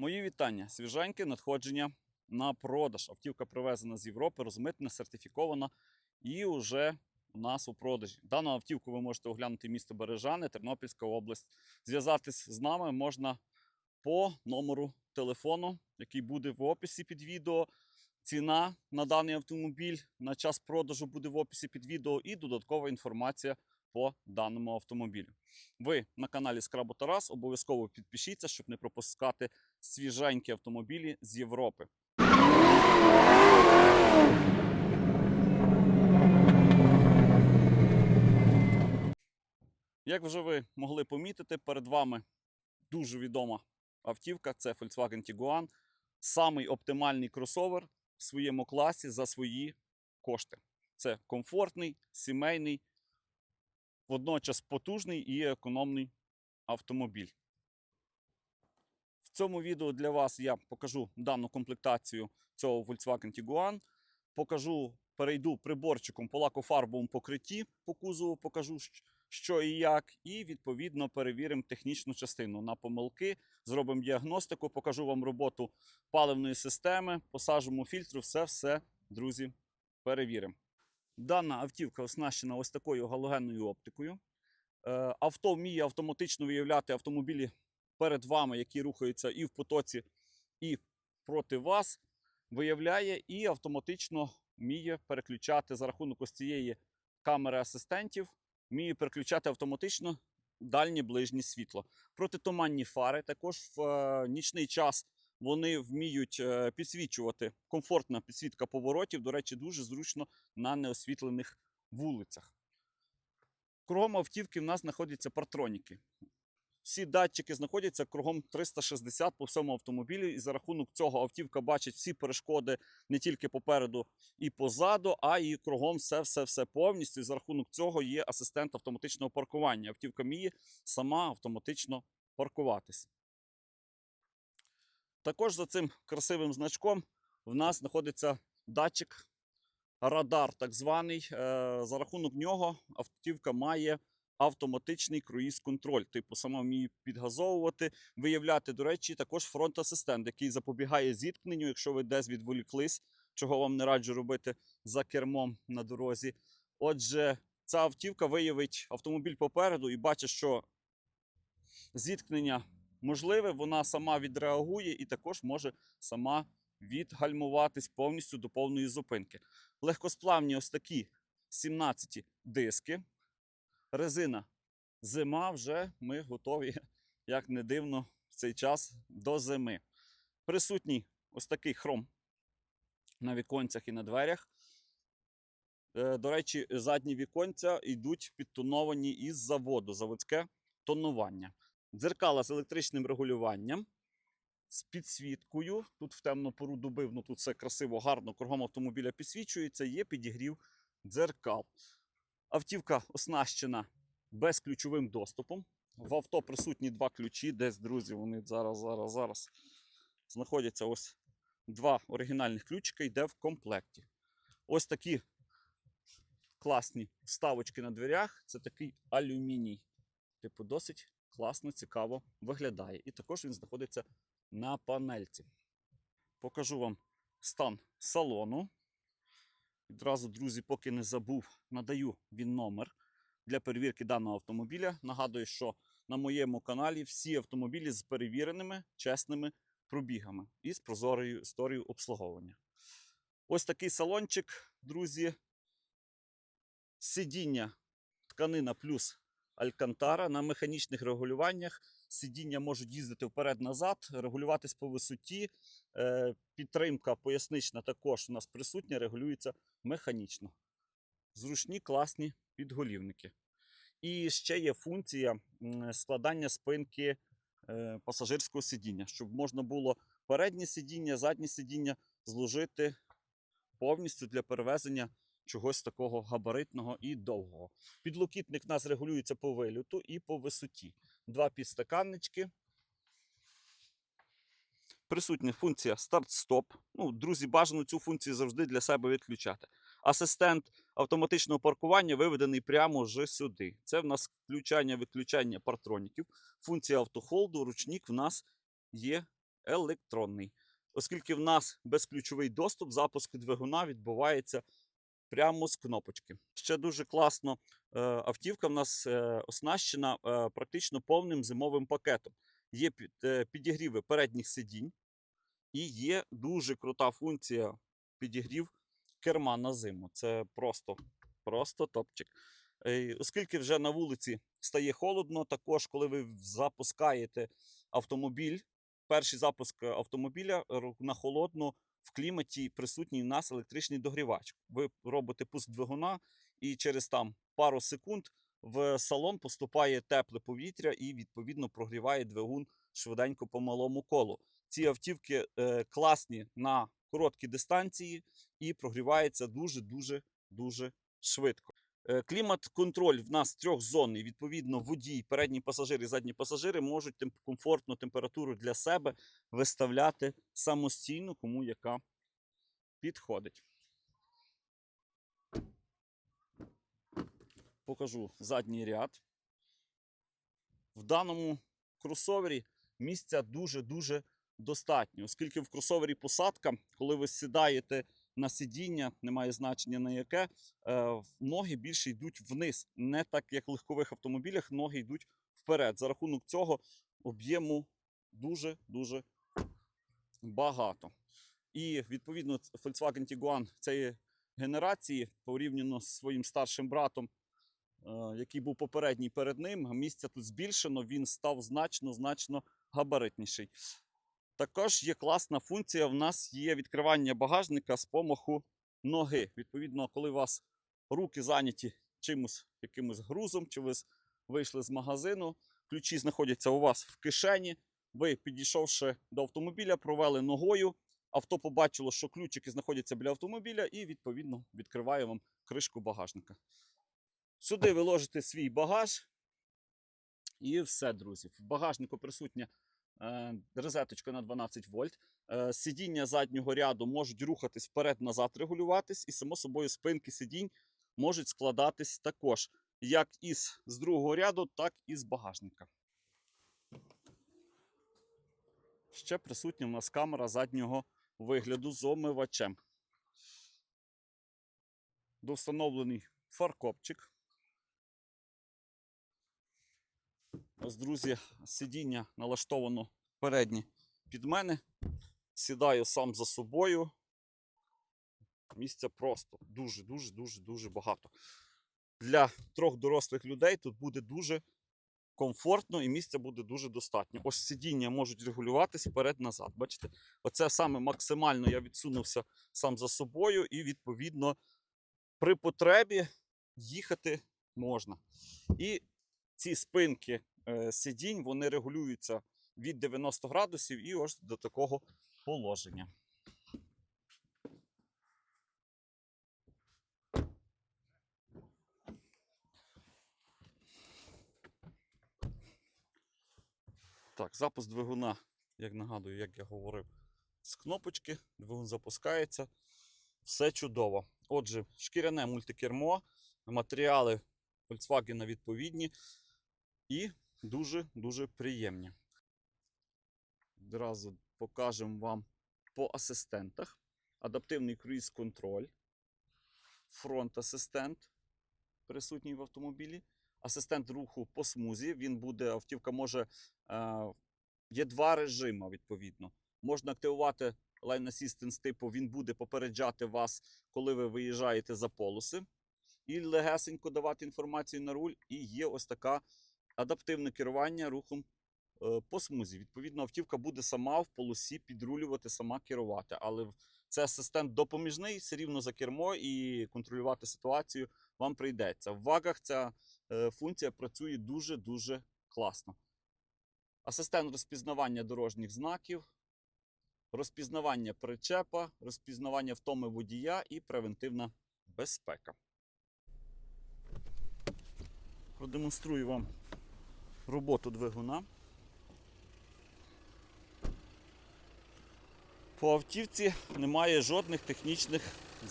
Мої вітання. Свіженьке надходження на продаж. Автівка привезена з Європи, розмитнена, сертифікована і вже у нас у продажі. Дану автівку ви можете оглянути місто Бережани, Тернопільська область. Зв'язатись з нами можна по номеру телефону, який буде в описі під відео. Ціна на даний автомобіль на час продажу буде в описі під відео і додаткова інформація по даному автомобілю. Ви на каналі Скрабо Тарас обов'язково підпишіться, щоб не пропускати свіженькі автомобілі з Європи. Як вже ви могли помітити, перед вами дуже відома автівка це Volkswagen Tiguan. Самий оптимальний кросовер в своєму класі за свої кошти. Це комфортний, сімейний, водночас потужний і економний автомобіль. В цьому відео для вас я покажу дану комплектацію цього Volkswagen Tiguan. Покажу, перейду приборчиком по лакофарбовому покритті по кузову, покажу, що і як, і відповідно перевіримо технічну частину на помилки, зробимо діагностику, покажу вам роботу паливної системи, посажимо фільтру, все-все, друзі, перевіримо. Дана автівка оснащена ось такою галогенною оптикою. Е, Авто вміє автоматично виявляти автомобілі перед вами, які рухаються і в потоці, і проти вас. Виявляє і автоматично вміє переключати за рахунок ось цієї камери асистентів, вміє переключати автоматично дальнє ближнє світло. Протитуманні фари також в е, нічний час вони вміють е, підсвічувати комфортна підсвітка поворотів. До речі, дуже зручно на неосвітлених вулицях. Кругом автівки в нас знаходяться партроніки. Всі датчики знаходяться кругом 360 по всьому автомобілі, і за рахунок цього автівка бачить всі перешкоди не тільки попереду і позаду, а і кругом все-все-все повністю. І за рахунок цього є асистент автоматичного паркування. Автівка вміє сама автоматично паркуватись. Також за цим красивим значком в нас знаходиться датчик радар, так званий. Е, За рахунок нього автівка має автоматичний круїз-контроль. Типу, сама вміє підгазовувати, виявляти, до речі, також фронт-асистент, який запобігає зіткненню, якщо ви десь відволіклись, чого вам не раджу робити за кермом на дорозі. Отже, ця автівка виявить автомобіль попереду і бачить, що зіткнення можливе, вона сама відреагує і також може сама відгальмуватись повністю до повної зупинки. Легкосплавні ось такі 17 диски. Резина зима вже ми готові, як не дивно, в цей час до зими. Присутній ось такий хром на віконцях і на дверях. Е, До речі, задні віконця йдуть підтоновані із заводу, заводське тонування. Дзеркала з електричним регулюванням, з підсвіткою. Тут в темну пору доби, ну тут все красиво, гарно, кругом автомобіля підсвічується, є підігрів дзеркал. Автівка оснащена безключовим доступом. В авто присутні два ключі. Десь, друзі, вони зараз, зараз, зараз знаходяться ось два оригінальних ключика, йде в комплекті. Ось такі класні вставочки на дверях. Це такий алюміній. Типу, досить класно, цікаво виглядає. І також він знаходиться на панельці. Покажу вам стан салону. Відразу, друзі, поки не забув, надаю він номер для перевірки даного автомобіля. Нагадую, що на моєму каналі всі автомобілі з перевіреними чесними пробігами і з прозорою історією обслуговування. Ось такий салончик, друзі. Сидіння тканина плюс алькантара на механічних регулюваннях. Сидіння можуть їздити вперед-назад, регулюватись по висоті. Е, Підтримка пояснична також у нас присутня, регулюється механічно. Зручні, класні підголівники. І ще є функція складання спинки е, пасажирського сидіння, щоб можна було переднє сидіння, заднє сидіння зложити повністю для перевезення чогось такого габаритного і довгого. Підлокітник в нас регулюється по вильоту і по висоті. Два підстаканнички. Присутня функція старт-стоп. Ну, друзі, бажано цю функцію завжди для себе відключати. Асистент автоматичного паркування виведений прямо вже сюди. Це в нас включання-виключання партроніків. Функція автохолду, ручник в нас є електронний. Оскільки в нас безключовий доступ, запуск двигуна відбувається прямо з кнопочки. Ще дуже класно. е, Автівка в нас е, оснащена е, практично повним зимовим пакетом. Є під- підігріви передніх сидінь, і є дуже крута функція підігрів керма на зиму. Це просто, просто топчик. Оскільки вже на вулиці стає холодно, також коли ви запускаєте автомобіль, перший запуск автомобіля на холодну в кліматі присутній у нас електричний догрівач. Ви робите пуск двигуна, і через там пару секунд в салон поступає тепле повітря і відповідно прогріває двигун швиденько по малому колу. Ці автівки е, класні на короткі дистанції і прогрівається дуже дуже дуже швидко. Е, Клімат-контроль в нас трьохзонний. Відповідно, водій, передні пасажири і задні пасажири можуть комфортну температуру для себе виставляти самостійно, кому яка підходить. Покажу задній ряд. В даному кросовері місця дуже-дуже достатньо, оскільки в кросовері посадка, коли ви сідаєте на сидіння, немає значення на яке, е, ноги більше йдуть вниз. Не так, як в легкових автомобілях, ноги йдуть вперед. За рахунок цього об'єму дуже-дуже багато. І відповідно Volkswagen Tiguan цієї генерації порівняно з своїм старшим братом, е, який був попередній перед ним, місця тут збільшено, він став значно значно габаритніший. Також є класна функція. В нас є відкривання багажника з помаху ноги. Відповідно, коли у вас руки зайняті чимось, якимось грузом, чи ви вийшли з магазину, ключі знаходяться у вас в кишені. Ви, підійшовши до автомобіля, провели ногою. Авто побачило, що ключики знаходяться біля автомобіля, і відповідно відкриває вам кришку багажника. Сюди ви ложите свій багаж. І все, друзі. В багажнику присутня е, розеточка на 12 вольт. Е, сидіння заднього ряду можуть рухатись вперед-назад, регулюватись, і само собою спинки сидінь можуть складатись також, як із з другого ряду, так і з багажника. Ще присутня у нас камера заднього вигляду з омивачем. Довстановлений фаркопчик. Ось, друзі, сидіння налаштовано переднє під мене. Сідаю сам за собою. Місця просто дуже, дуже, дуже, багато. Для трьох дорослих людей тут буде дуже комфортно і місця буде дуже достатньо. Ось сидіння можуть регулюватись вперед-назад. Бачите, оце саме максимально я відсунувся сам за собою, і відповідно при потребі їхати можна. І ці спинки сидінь вони регулюються від 90 градусів і ось до такого положення. Так, запуск двигуна, як нагадую, як я говорив, з кнопочки, двигун запускається. Все чудово. Отже, шкіряне мультикермо, матеріали Volkswagen відповідні і дуже-дуже приємні. Одразу покажемо вам по асистентах. Адаптивний круїз-контроль, фронт-асистент присутній в автомобілі, асистент руху по смузі. Він буде, автівка може. Е, є два режими, відповідно. Можна активувати Line Assistance типу, він буде попереджати вас, коли ви виїжджаєте за полоси, і легесенько давати інформацію на руль. І є ось така адаптивне керування рухом е, по смузі. Відповідно, автівка буде сама в полосі підрулювати, сама керувати. Але це асистент допоміжний, все рівно за кермо і контролювати ситуацію вам прийдеться. В вагах ця е, функція працює дуже-дуже класно. Асистент розпізнавання дорожніх знаків, розпізнавання причепа, розпізнавання втоми водія і превентивна безпека. Продемонструю вам роботу двигуна. По автівці немає жодних технічних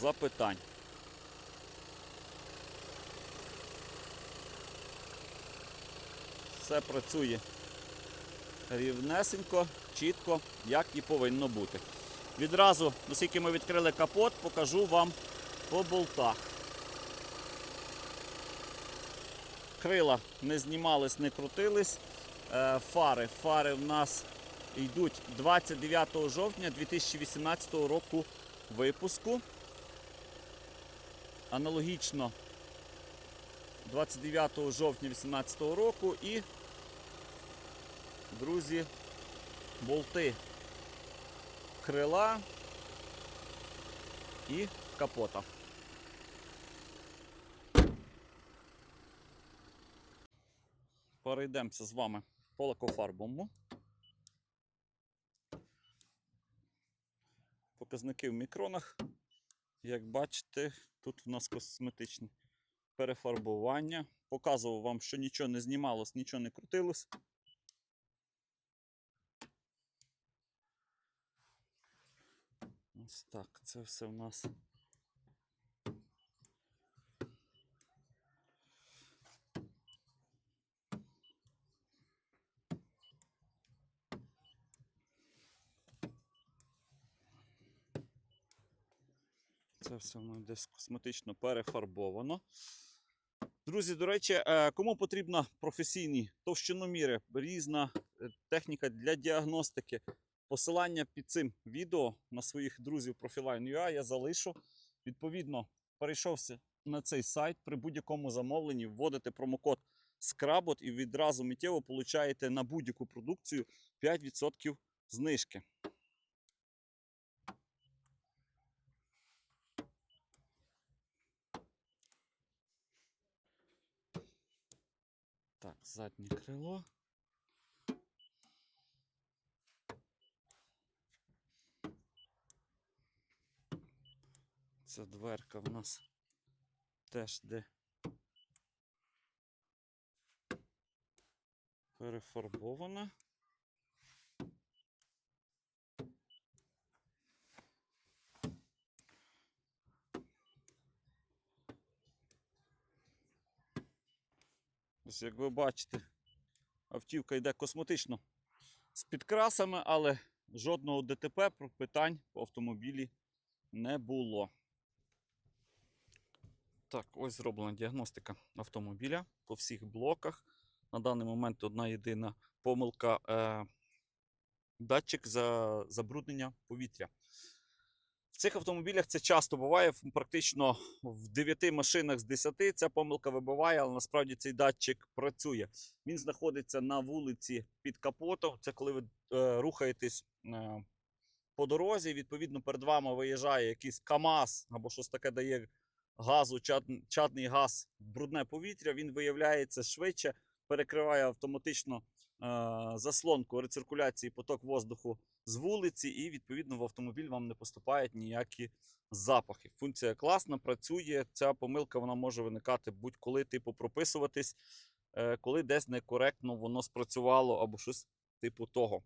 запитань. Все працює рівнесенько, чітко, як і повинно бути. Відразу, оскільки ми відкрили капот, покажу вам по болтах. Крила не знімались, не крутились. Е, Фари. Фари в нас йдуть 29 жовтня 2018 року випуску. Аналогічно 29 жовтня 2018 року і, друзі, болти крила і капота. Перейдемося з вами по лакофарбовому. Показники в мікронах. Як бачите, тут у нас косметичне перефарбування. Показував вам, що нічого не знімалось, нічого не крутилось. Ось так, це все в нас. Це все воно десь косметично перефарбовано. Друзі, до речі, е, кому потрібна професійні товщиноміри, різна е, техніка для діагностики, посилання під цим відео на своїх друзів Profiline.ua я залишу. Відповідно, перейшовся на цей сайт при будь-якому замовленні, вводите промокод SCRABOT і відразу миттєво получаєте на будь-яку продукцію 5% знижки. Заднє крило. Ця дверка в нас теж де перефарбована. Ось як ви бачите, автівка йде косметично з підкрасами, але жодного ДТП питань по автомобілі не було. Так, ось зроблена діагностика автомобіля по всіх блоках. На даний момент одна єдина помилка е, датчик за забруднення повітря. Цих автомобілях це часто буває, практично в 9 машинах з 10 ця помилка вибиває, але насправді цей датчик працює. Він знаходиться на вулиці під капотом. Це коли ви е, рухаєтесь е, по дорозі. Відповідно, перед вами виїжджає якийсь КАМАЗ або щось таке дає газу, чад- чадний газ, брудне повітря. Він виявляється швидше, перекриває автоматично заслонку рециркуляції поток воздуху з вулиці, і відповідно в автомобіль вам не поступають ніякі запахи. Функція класна, працює. Ця помилка вона може виникати будь-коли, типу, прописуватись, е, коли десь некоректно воно спрацювало або щось типу того.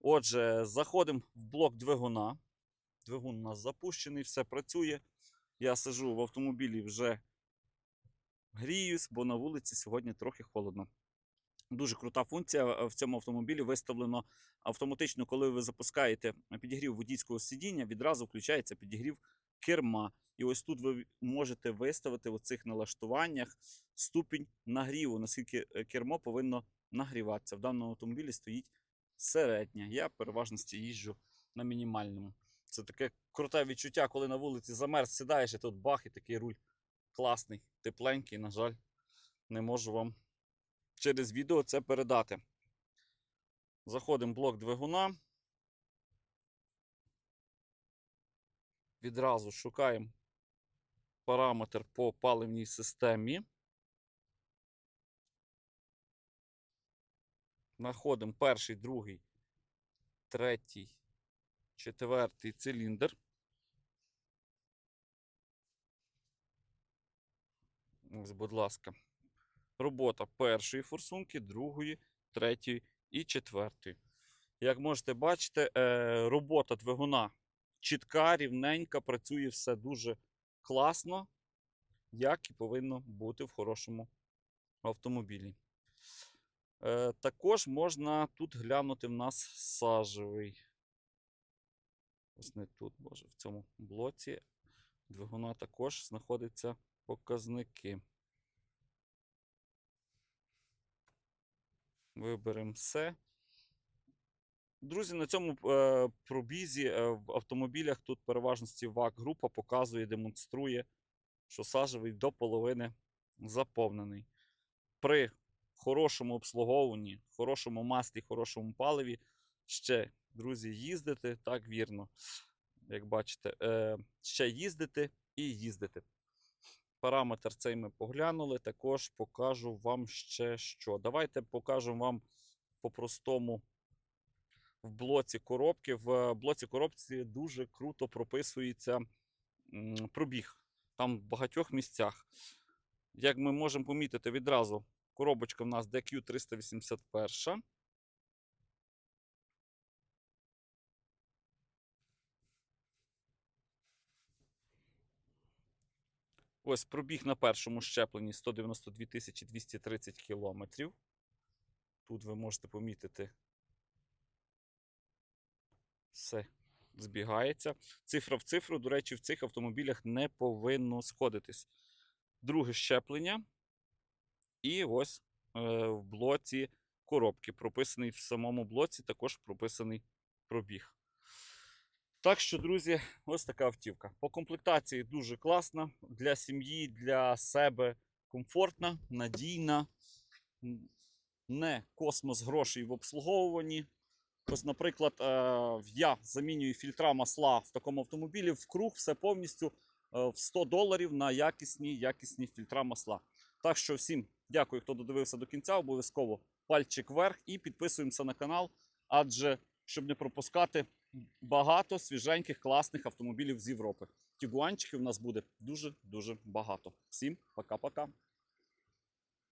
Отже, заходимо в блок двигуна. Двигун у нас запущений, все працює. Я сижу в автомобілі вже гріюсь, бо на вулиці сьогодні трохи холодно. Дуже крута функція е, в цьому автомобілі виставлено автоматично, коли ви запускаєте підігрів водійського сидіння, відразу включається підігрів керма. І ось тут ви можете виставити в цих налаштуваннях ступінь нагріву, наскільки е, кермо повинно нагріватися. В даному автомобілі стоїть середня. Я переважності їжджу на мінімальному. Це таке круте відчуття, коли на вулиці замерз, сідаєш і тут бах, і такий руль класний, тепленький. На жаль, не можу вам через відео це передати. Заходимо в блок двигуна. Відразу шукаємо параметр по паливній системі. Знаходимо перший, другий, третій, четвертий циліндр. Ось, будь ласка. Робота першої форсунки, другої, третьої і четвертої. Як можете бачити, е, робота двигуна чітка, рівненька, працює все дуже класно, як і повинно бути в хорошому автомобілі. Е, також можна тут глянути в нас сажевий. Ось не тут, боже, в цьому блоці двигуна також знаходяться показники. Виберемо все. Друзі, на цьому е, пробізі е, в автомобілях тут переважності ВАК група показує, демонструє, що сажевий до половини заповнений. При хорошому обслуговуванні, хорошому маслі, хорошому паливі ще, друзі, їздити, так вірно. Як бачите, е, ще їздити і їздити. Параметр цей ми поглянули. Також покажу вам ще що. Давайте покажу вам по-простому в блоці коробки. В блоці коробці дуже круто прописується пробіг. Там в багатьох місцях. Як ми можемо помітити відразу, коробочка в нас DQ381. Ось пробіг на першому щепленні 192 230 кілометрів. Тут ви можете помітити все збігається. Цифра в цифру, до речі, в цих автомобілях не повинно сходитись. Друге щеплення. І ось е, в блоці коробки. Прописаний в самому блоці, також прописаний пробіг. Так що, друзі, ось така автівка. По комплектації дуже класна. Для сім'ї, для себе комфортна, надійна. Не космос грошей в обслуговуванні. Ось, наприклад, е, я замінюю фільтра масла в такому автомобілі в круг, все повністю е, в 100 доларів на якісні, якісні фільтра масла. Так що всім дякую, хто додивився до кінця. Обов'язково пальчик вверх і підписуємося на канал, адже щоб не пропускати багато свіженьких класних автомобілів з Європи. Тігуанчиків у нас буде дуже дуже багато. Всім пока-пока.